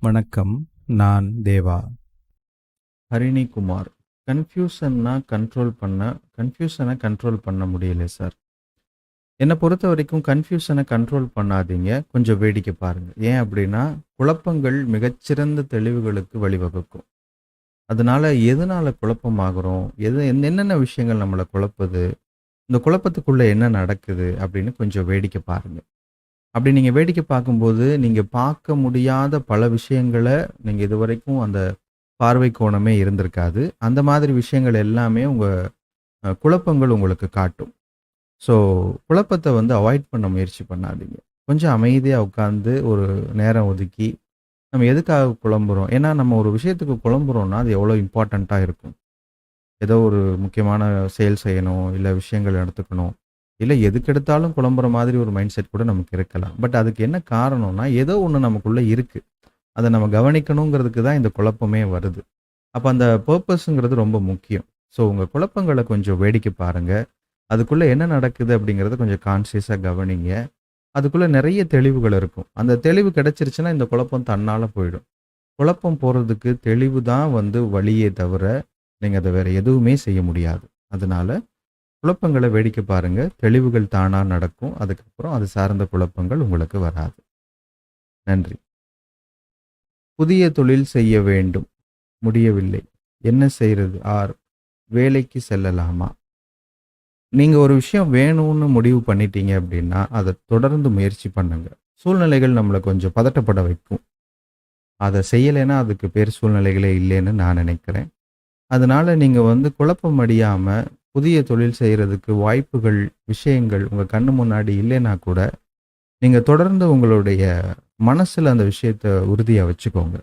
வணக்கம் நான் தேவா. ஹரிணி குமார் கன்ஃபியூஷன்னா கண்ட்ரோல் பண்ண கன்ஃபியூஷனை கண்ட்ரோல் பண்ண முடியல சார். என்னை பொறுத்த வரைக்கும் கன்ஃபியூஷனை கண்ட்ரோல் பண்ணாதீங்க கொஞ்சம் வேடிக்கை பாருங்கள் ஏன் அப்படின்னா குழப்பங்கள் மிகச்சிறந்த தெளிவுகளுக்கு வழிவகுக்கும். அதனால் எதனால் குழப்பம் குழப்பமாகறோம்? எது என்ன- என்னென்ன விஷயங்கள் நம்மளை குழப்புது? இந்த குழப்பத்துக்குள்ளே என்ன நடக்குது? அப்படின்னு கொஞ்சம் வேடிக்கை பாருங்கள் அப்படி நீங்கள் வேடிக்கை பார்க்கும்போது நீங்கள் பார்க்க முடியாத பல விஷயங்களை நீங்கள் இதுவரைக்கும் அந்த பார்வை கோணமே இருந்திருக்காது. அந்த மாதிரி விஷயங்கள் எல்லாமே உங்கள் குழப்பங்கள் உங்களுக்கு காட்டும். ஸோ குழப்பத்தை வந்து அவாய்ட் பண்ண முயற்சி பண்ணாதீங்க. கொஞ்சம் அமைதியாக உட்காந்து ஒரு நேரம் ஒதுக்கி நம்ம எதுக்காக குழம்புறோம்? ஏன்னா நம்ம ஒரு விஷயத்துக்கு குழம்புறோம்னா அது எவ்வளோ இம்பார்ட்டண்ட்டாக இருக்கும். ஏதோ ஒரு முக்கியமான செயல் செய்யணும் இல்லை விஷயங்கள் எடுத்துக்கணும். இல்லை எதுக்கெடுத்தாலும் குழம்புற மாதிரி ஒரு மைண்ட் செட் கூட நமக்கு இருக்கலாம். பட் அதுக்கு என்ன காரணம்னா ஏதோ ஒன்று நமக்குள்ளே இருக்குது அதை நம்ம கவனிக்கணுங்கிறதுக்கு தான் இந்த குழப்பமே வருது. அப்போ அந்த பர்பஸுங்கிறது ரொம்ப முக்கியம். ஸோ உங்கள் குழப்பங்களை கொஞ்சம் வேடிக்கை பாருங்கள் அதுக்குள்ளே என்ன நடக்குது அப்படிங்கிறத கொஞ்சம் கான்சியஸாக கவனிங்க. அதுக்குள்ளே நிறைய தெளிவுகள் இருக்கும். அந்த தெளிவு கிடச்சிருச்சுன்னா இந்த குழப்பம் தன்னால் போயிடும். குழப்பம் போகிறதுக்கு தெளிவு தான் வந்து வழியே தவிர நீங்கள் அதை வேறு எதுவுமே செய்ய முடியாது. அதனால குழப்பங்களை வேடிக்கை பாருங்கள் தெளிவுகள் தானாக நடக்கும். அதுக்கப்புறம் அது சார்ந்த குழப்பங்கள் உங்களுக்கு வராது. நன்றி. புதிய தொழில் செய்ய வேண்டும். முடியவில்லை. என்ன செய்யறது ஆர் வேலைக்கு செல்லலாமா? நீங்க ஒரு விஷயம் வேணும்னு முடிவு பண்ணிட்டீங்க அப்படின்னா அதை தொடர்ந்து முயற்சி பண்ணுங்க. சூழ்நிலைகள் நம்மளை கொஞ்சம் பதட்டப்பட வைக்கும். அதை செய்யலைன்னா அதுக்கு பேர் சூழ்நிலைகளே இல்லைன்னு நான் நினைக்கிறேன். அதனால நீங்க வந்து குழப்பம் அடியாம புதிய தொழில் செய்கிறதுக்கு வாய்ப்புகள் விஷயங்கள் உங்கள் கண்ணு முன்னாடி இல்லைன்னா கூட நீங்கள் தொடர்ந்து உங்களுடைய மனசில் அந்த விஷயத்தை உறுதியாக வச்சுக்கோங்க.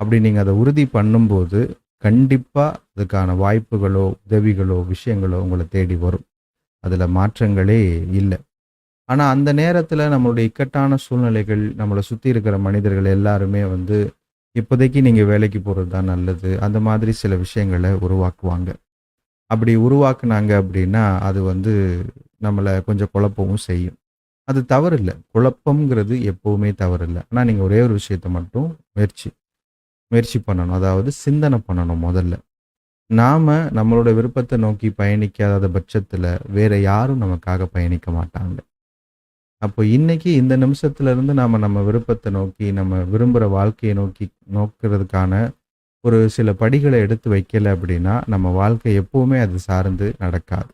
அப்படி நீங்கள் அதை உறுதி பண்ணும்போது கண்டிப்பாக அதுக்கான வாய்ப்புகளோ உதவிகளோ விஷயங்களோ உங்களை தேடி வரும். அதில் மாற்றங்களே இல்லை. ஆனால் அந்த நேரத்தில் நம்மளுடைய இக்கட்டான சூழ்நிலைகள் நம்மளை சுற்றி இருக்கிற மனிதர்கள் எல்லாருமே வந்து இப்போதைக்கு நீங்கள் வேலைக்கு போகிறது தான் நல்லது. அந்த மாதிரி சில விஷயங்களை உருவாக்குவாங்க. அப்படி உருவாக்குனாங்க அப்படின்னா அது வந்து நம்மளை கொஞ்சம் குழப்பவும் செய்யும். அது தவறு இல்லை குழப்பம்ங்கிறது எப்பவுமே தவறு இல்லை ஆனால் நீங்கள் ஒரே ஒரு விஷயத்த மட்டும் முயற்சி முயற்சி பண்ணணும். அதாவது சிந்தனை பண்ணணும் முதல்ல. நாம் நம்மளோட விருப்பத்தை நோக்கி பயணிக்காத பட்சத்தில் வேற யாரும் நமக்காக பயணிக்க மாட்டாங்க. அப்போ இன்னைக்கு இந்த நிமிஷத்துல இருந்து நாம் நம்ம விருப்பத்தை நோக்கி நம்ம விரும்புகிற வாழ்க்கையை நோக்கி நோக்கிறதுக்கான ஒரு சில படிகளை எடுத்து வைக்கல அப்படின்னா நம்ம வாழ்க்கை எப்பவுமே அது சார்ந்து நடக்காது.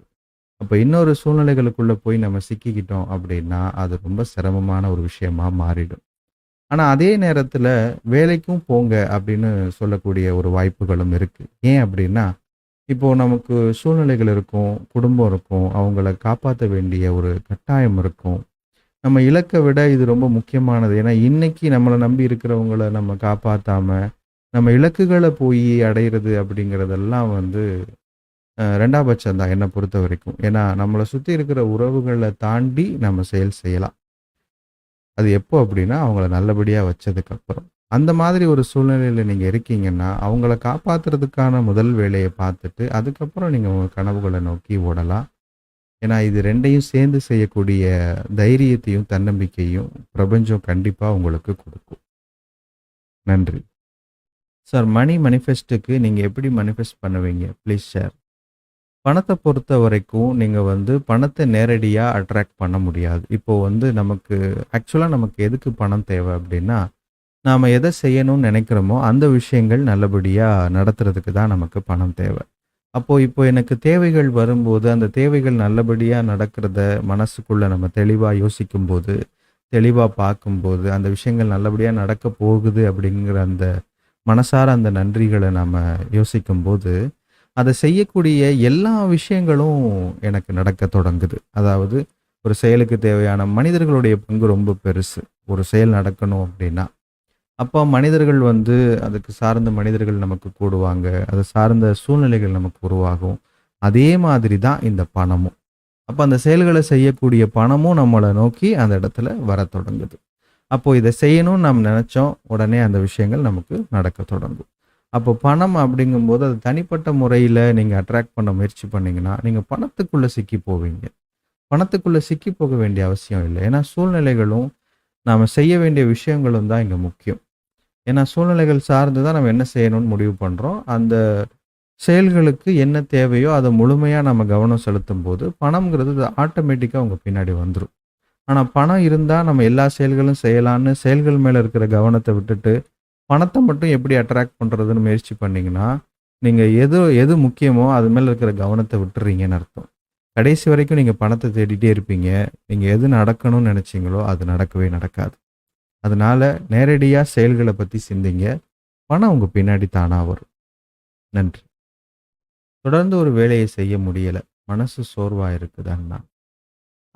அப்போ இன்னொரு சூழ்நிலைகளுக்குள்ளே போய் நம்ம சிக்கிக்கிட்டோம் அப்படின்னா அது ரொம்ப சிரமமான ஒரு விஷயமா மாறிடும். ஆனால் அதே நேரத்தில் வேலைக்கும் போங்க அப்படின்னு சொல்லக்கூடிய ஒரு வாய்ப்புகளும் இருக்குது ஏன் அப்படின்னா இப்போ நமக்கு சூழ்நிலைகள் இருக்கும் குடும்பம் இருக்கும் அவங்கள காப்பாற்ற வேண்டிய ஒரு கட்டாயம் இருக்கும். நம்ம இலக்கை விட இது ரொம்ப முக்கியமானது. ஏன்னா இன்னைக்கு நம்மளை நம்பி இருக்கிறவங்கள நம்ம காப்பாற்றாமல் நம்ம இலக்குகளை போய் அடையிறது அப்படிங்கிறதெல்லாம் வந்து ரெண்டாபட்சம் தான் என்னை பொறுத்த வரைக்கும். ஏன்னா நம்மளை சுற்றி இருக்கிற உறவுகளை தாண்டி நம்ம செயல் செய்யலாம். அது எப்போ அப்படின்னா அவங்கள நல்லபடியாக வச்சதுக்கப்புறம். அந்த மாதிரி ஒரு சூழ்நிலையில் நீங்கள் இருக்கீங்கன்னா அவங்கள காப்பாத்துறதுக்கான முதல் வேலையை பார்த்துட்டு அதுக்கப்புறம் நீங்கள் உங்கள் கனவுகளை நோக்கி ஓடலாம். ஏன்னா இது ரெண்டையும் சேர்ந்து செய்யக்கூடிய தைரியத்தையும் தன்னம்பிக்கையும் பிரபஞ்சம் கண்டிப்பாக உங்களுக்கு கொடுக்கும். நன்றி. சார் மணி மனிஃபெஸ்ட்டுக்கு நீங்கள் எப்படி மனிஃபெஸ்ட் பண்ணுவீங்க? ப்ளீஸ் சார் பணத்தை பொறுத்த வரைக்கும் நீங்கள் வந்து பணத்தை நேரடியாக அட்ராக்ட் பண்ண முடியாது. இப்போது வந்து நமக்கு ஆக்சுவலாக நமக்கு எதுக்கு பணம் தேவை அப்படின்னா நாம் எதை செய்யணும்னு நினைக்கிறோமோ அந்த விஷயங்கள் நல்லபடியாக நடத்துறதுக்கு தான் நமக்கு பணம் தேவை. அப்போது இப்போ எனக்கு தேவைகள் வரும்போது அந்த தேவைகள் நல்லபடியாக நடக்கிறத மனசுக்குள்ளே நம்ம தெளிவாக யோசிக்கும்போது தெளிவாக பார்க்கும்போது அந்த விஷயங்கள் நல்லபடியாக நடக்க போகுது அப்படிங்கிற அந்த மனசார அந்த நன்றிகளை நாம் யோசிக்கும்போது அதை செய்யக்கூடிய எல்லா விஷயங்களும் எனக்கு நடக்க தொடங்குது. அதாவது ஒரு செயலுக்கு தேவையான மனிதர்களுடைய பங்கு ரொம்ப பெருசு. ஒரு செயல் நடக்கணும் அப்படின்னா அப்போ மனிதர்கள் வந்து அதுக்கு சார்ந்த மனிதர்கள் நமக்கு கூடுவாங்க. அது சார்ந்த சூழ்நிலைகள் நமக்கு உருவாகும். அதே மாதிரி தான் இந்த பணமும். அப்போ அந்த செயல்களை செய்யக்கூடிய பணமும் நம்மளை நோக்கி அந்த இடத்துல வர தொடங்குது. அப்போ இதை செய்யணும்னு நாம் நினைச்சோம் உடனே அந்த விஷயங்கள் நமக்கு நடக்க தொடங்கும். அப்போ பணம் அப்படிங்கும்போது அது தனிப்பட்ட முறையில் நீங்கள் அட்ராக்ட் பண்ண முயற்சி பண்ணிங்கன்னா நீங்கள் பணத்துக்குள்ளே சிக்கி போவீங்க. பணத்துக்குள்ளே சிக்கி போக வேண்டிய அவசியம் இல்லை. ஏன்னா சூழ்நிலைகளும் நாம் செய்ய வேண்டிய விஷயங்களும் தான் இங்கே முக்கியம். ஏன்னா சூழ்நிலைகள் சார்ந்து தான் நம்ம என்ன செய்யணும்னு முடிவு பண்ணுறோம் அந்த செயல்களுக்கு என்ன தேவையோ அதை முழுமையாக நம்ம கவனம் செலுத்தும் போது பணம்ங்கிறது ஆட்டோமேட்டிக்காக உங்கள் பின்னாடி வந்துடும் ஆனால் பணம் இருந்தால் நம்ம எல்லா செயல்களும் செய்யலான்னு செயல்கள் மேலே இருக்கிற கவனத்தை விட்டுட்டு பணத்தை மட்டும் எப்படி அட்ராக்ட் பண்ணுறதுன்னு முயற்சி பண்ணிங்கன்னா நீங்கள் எது எது முக்கியமோ அது மேலே இருக்கிற கவனத்தை விட்டுறீங்கன்னு அர்த்தம். கடைசி வரைக்கும் நீங்கள் பணத்தை தேடிட்டே இருப்பீங்க. நீங்கள் எது நடக்கணும்னு நினச்சிங்களோ அது நடக்கவே நடக்காது. அதனால நேரடியாக செயல்களை பற்றி சிந்திங்க. பணம் உங்கள் பின்னாடி தானாக வரும். நன்றி. தொடர்ந்து ஒரு வேலையை செய்ய முடியலை. மனசு சோர்வாக இருக்குதான்னா?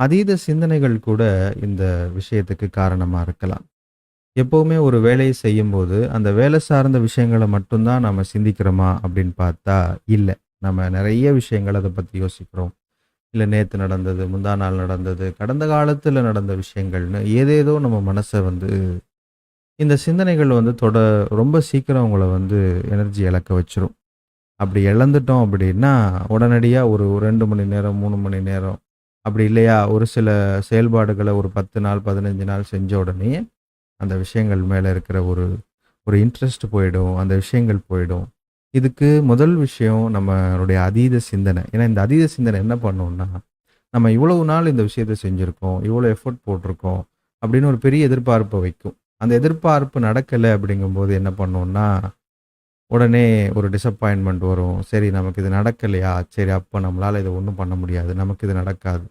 அதீத சிந்தனைகள் கூட இந்த விஷயத்துக்கு காரணமாக இருக்கலாம். எப்போவுமே ஒரு வேலையை செய்யும்போது அந்த வேலை சார்ந்த விஷயங்களை மட்டும்தான் நம்ம சிந்திக்கிறோமா அப்படின்னு பார்த்தா இல்லை. நம்ம நிறைய விஷயங்கள் அதை பற்றி யோசிக்கிறோம். இல்லை நேற்று நடந்தது முந்தா நாள் நடந்தது கடந்த காலத்தில் நடந்த விஷயங்கள்னு ஏதேதோ நம்ம மனசை வந்து இந்த சிந்தனைகள் வந்து தொட ரொம்ப சீக்கிரம் உங்களை வந்து எனர்ஜி இழக்க வச்சிரும். அப்படி இழந்துட்டோம் அப்படின்னா உடனடியாக ஒரு ரெண்டு மணி நேரம் மூணு மணி நேரம் அப்படி இல்லையா? ஒரு சில செயல்பாடுகளை ஒரு பத்து நாள் பதினஞ்சு நாள் செஞ்ச உடனே அந்த விஷயங்கள் மேலே இருக்கிற ஒரு ஒரு இன்ட்ரெஸ்ட் போயிடும் அந்த விஷயங்கள் போயிடும். இதுக்கு முதல் விஷயம் நம்மளுடைய அதீத சிந்தனை. ஏன்னா இந்த அதீத சிந்தனை என்ன பண்ணோம்னா நம்ம இவ்வளவு நாள் இந்த விஷயத்த செஞ்சுருக்கோம் இவ்வளோ எஃபர்ட் போட்டிருக்கோம் அப்படின்னு ஒரு பெரிய எதிர்பார்ப்பை வைக்கும். அந்த எதிர்பார்ப்பு நடக்கலை அப்படிங்கும்போது என்ன பண்ணோம்னா உடனே ஒரு டிசப்பாயின்மெண்ட் வரும். சரி நமக்கு இது நடக்கலையா? சரி அப்போ நம்மளால் இதை ஒன்றும் பண்ண முடியாது. நமக்கு இது நடக்காது.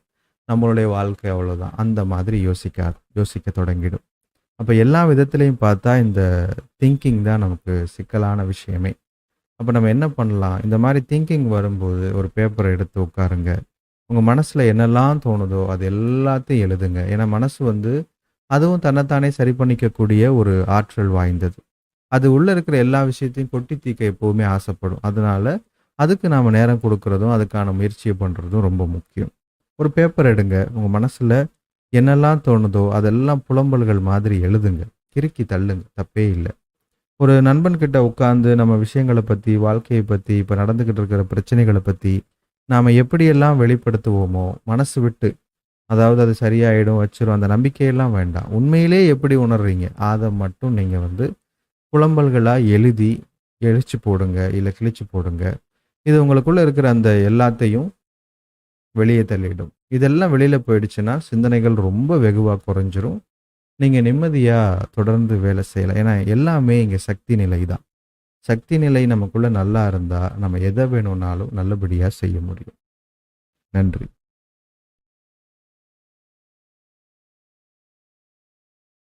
நம்மளுடைய வாழ்க்கை அவ்வளோதான் அந்த மாதிரி யோசிக்காது யோசிக்க தொடங்கிடும். அப்போ எல்லா விதத்துலையும் பார்த்தா இந்த திங்கிங் தான் நமக்கு சிக்கலான விஷயமே. அப்போ நம்ம என்ன பண்ணலாம்? இந்த மாதிரி திங்கிங் வரும்போது ஒரு பேப்பரை எடுத்து உட்காருங்க. உங்கள் மனசில் என்னெல்லாம் தோணுதோ அது எல்லாத்தையும் எழுதுங்க. ஏன்னா மனசு வந்து அதுவும் தன்னைத்தானே சரி பண்ணிக்கக்கூடிய ஒரு ஆற்றல் வாய்ந்தது. அது உள்ளே இருக்கிற எல்லா விஷயத்தையும் கொட்டி தீக்க எப்போவுமே ஆசைப்படும். அதனால அதுக்கு நாம் நேரம் கொடுக்கறதும் அதுக்கான முயற்சியை பண்ணுறதும் ரொம்ப முக்கியம். ஒரு பேப்பர் எடுங்க. உங்கள் மனசில் என்னெல்லாம் தோணுதோ அதெல்லாம் புலம்பல்கள் மாதிரி எழுதுங்க. கிறுக்கி தள்ளுங்க. தப்பே இல்லை. ஒரு நண்பன்கிட்ட உட்காந்து நம்ம விஷயங்களை பற்றி வாழ்க்கையை பற்றி இப்போ நடந்துக்கிட்டு இருக்கிற பிரச்சனைகளை பற்றி நாம் எப்படியெல்லாம் வெளிப்படுத்துவோமோ மனசு விட்டு அதாவது அது சரியாயிடும் வச்சிரும் அந்த நம்பிக்கையெல்லாம் வேண்டாம். உண்மையிலே எப்படி உணர்றீங்க? அதை மட்டும் நீங்கள் வந்து புலம்பல்களாக எழுதி எழுச்சி போடுங்க இல்லை கிழிச்சு போடுங்க. இது உங்களுக்குள்ளே இருக்கிற அந்த எல்லாத்தையும் வெளியே தள்ளிடும். இதெல்லாம் வெளியில் போயிடுச்சுன்னா சிந்தனைகள் ரொம்ப வெகுவாக குறைஞ்சிரும். நீங்கள் நிம்மதியாக தொடர்ந்து வேலை செய்யலாம். ஏன்னா எல்லாமே இங்கே சக்தி நிலை தான். சக்தி நிலை நமக்குள்ளே நல்லா இருந்தால் நம்ம எதை வேணும்னாலும் நல்லபடியாக செய்ய முடியும். நன்றி.